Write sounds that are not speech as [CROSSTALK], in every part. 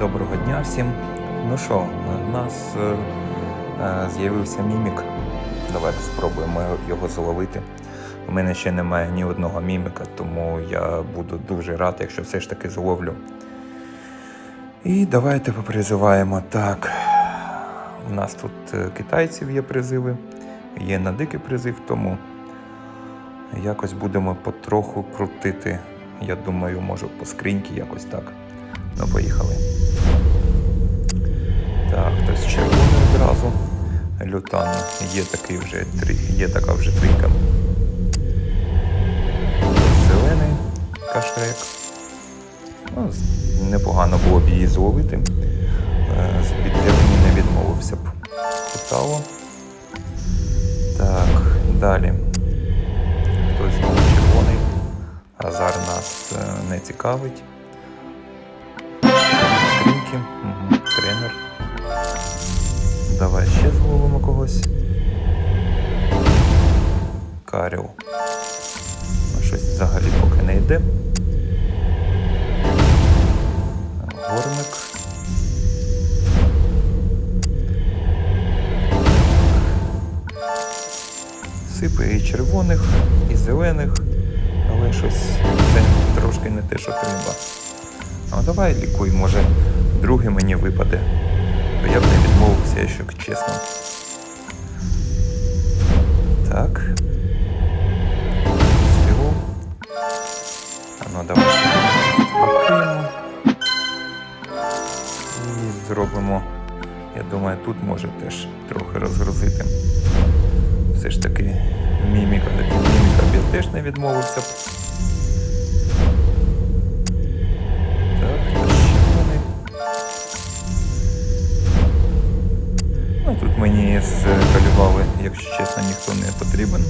Доброго дня всім. Ну що, у нас е, е, з'явився мімік. Давайте спробуємо його зловити. У мене ще немає ні одного міміка, тому я буду дуже рад, якщо все ж таки зловлю. І давайте попризиваємо. Так. У нас тут е, китайців є призиви, є на дикий призив, тому якось будемо потроху крутити. Я думаю, може по скриньки якось так. Ну, поїхали. Так, хтось червоний одразу. Лютан. Є такий вже є така вже трійка. Зелений кашрек. Ну, непогано було б її зловити. Е, З підземні не відмовився б. Хутало. Так, далі. Хтось знову червоний. Азар нас е, не цікавить. Тренер. Давай ще зловимо когось. Каріл. Щось взагалі поки не йде. Гормик. Сипе і червоних, і зелених, але щось це трошки не те, що треба. Ну давай лікуй, може другий мені випаде. То я б не відмовився, якщо чесно. Так. Всього. А ну давай відкриємо. І зробимо. Я думаю, тут може теж трохи розгрузити. Все ж таки міміка міміка я теж не відмовився Ну, тут мені скалювали, якщо чесно, ніхто не потрібен.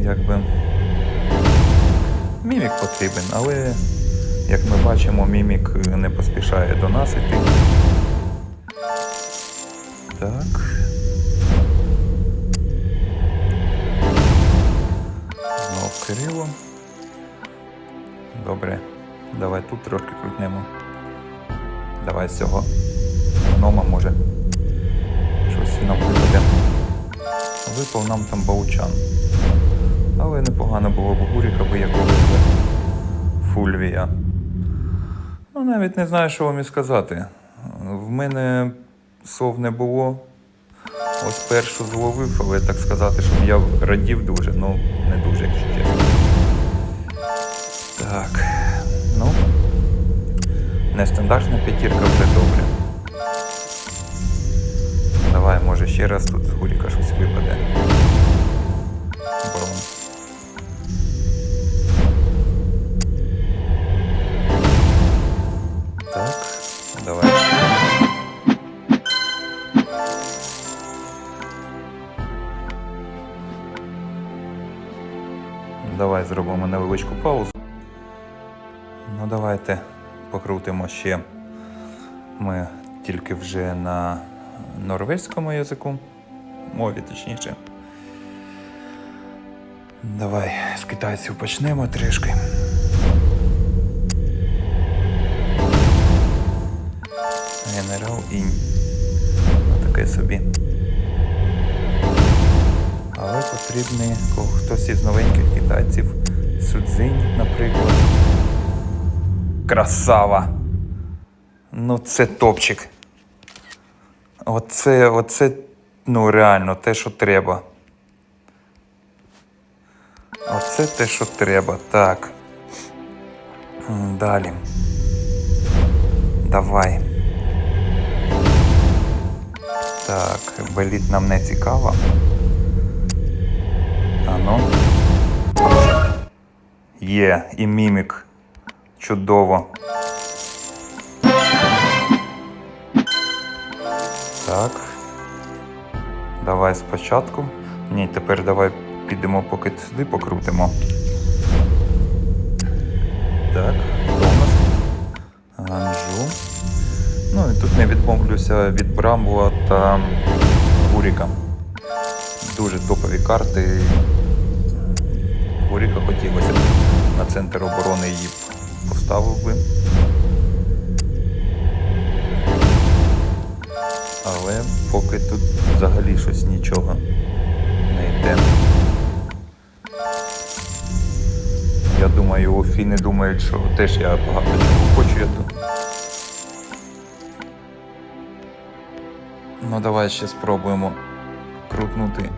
Якби. Мімік потрібен, але як ми бачимо, мімік не поспішає до нас іти. Так. Знов Кирило. Добре. Давай тут трошки крутнемо. Давай з цього гнома може. Випав нам там баучан. Але непогано було б гуріка би якогось би фульвія. Ну, навіть не знаю, що вам і сказати. В мене сов не було. Ось першу зловив, але так сказати, щоб я радів дуже, ну не дуже, якщо чесно. Так. Ну. Нестандартна п'ятірка вже добре. Може ще раз тут з Гуріка щось випаде. Так, давай. Давай зробимо невеличку паузу. Ну, давайте покрутимо ще. Ми тільки вже на норвезькому язику, мові точніше. Давай з китайців почнемо трішки. Генерал інь. Таке собі. Але потрібний хтось із новеньких китайців. Судзинь, наприклад. Красава! Ну, це топчик. Оце, оце, ну реально, те, що треба. Оце те, що треба. Так. Далі. Давай. Так, беліт нам не цікаво. Ану. Є, і мімік. Чудово. Так. Давай спочатку. Ні, тепер давай підемо поки сюди покрутимо. Так, тут? Ганжу. Ну і тут не відмовлюся від Брамбуа та Гуріка. Дуже топові карти. Гуріка хотілося б на центр оборони її поставив би. Взагалі щось нічого не йде. Я думаю, фіни думають, що теж я багато чого хочу я тут. Ну давай ще спробуємо крутнути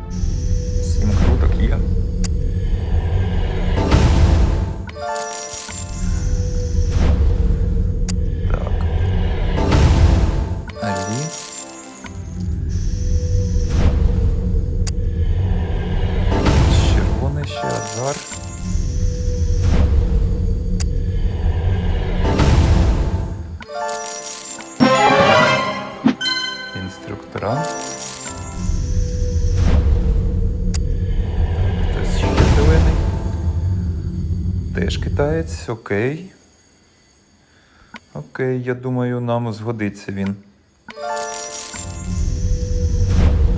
сім круток є. Інструктора. Хтось ще зелений. Теж китаєць, окей. Окей, я думаю, нам згодиться він.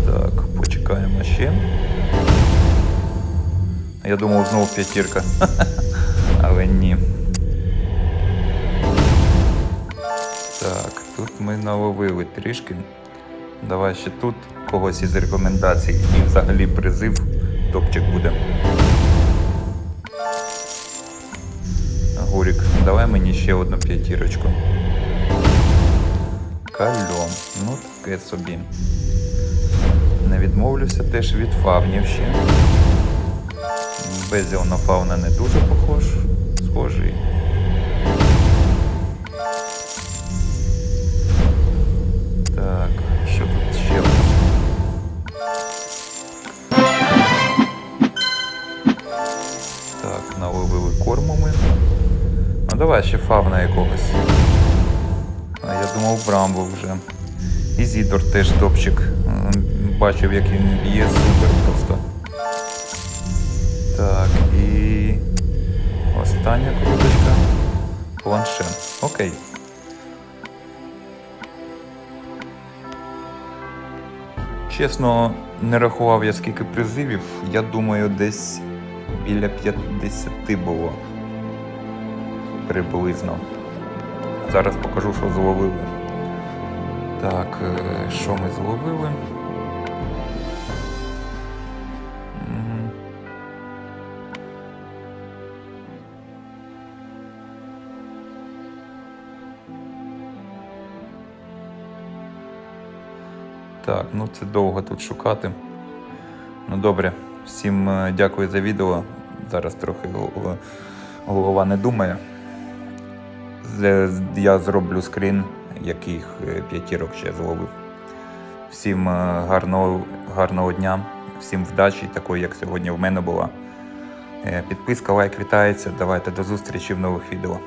Так, почекаємо ще. Я думав, знову п'ятірка. [LAUGHS] Але ні. Так, тут ми наловили трішки. Давай ще тут когось із рекомендацій і взагалі призив топчик буде. Гурік, давай мені ще одну п'ятірочку. Кальо, ну таке собі. Не відмовлюся теж від фавнів ще. Безіл на фауна не дуже похож, схожий. Наловили корму ми. Ну давай ще фавна якогось. Я думав Брамбо вже. Ізідор теж топчик. Бачив, як він б'є, супер просто. Так, і остання круточка. Планшет. Окей. Чесно, не рахував я скільки призивів. Я думаю, десь біля 50 було. Приблизно. Зараз покажу, що зловили. Так, е, що ми зловили? Так, ну це довго тут шукати. Ну добре, всім е, дякую за відео. Зараз трохи голова не думає. Я зроблю скрін, яких е, п'ятірок ще зловив. Всім е, гарного, гарного дня, всім вдачі, такої, як сьогодні в мене була. Е, Підписка, лайк вітається. Давайте до зустрічі в нових відео.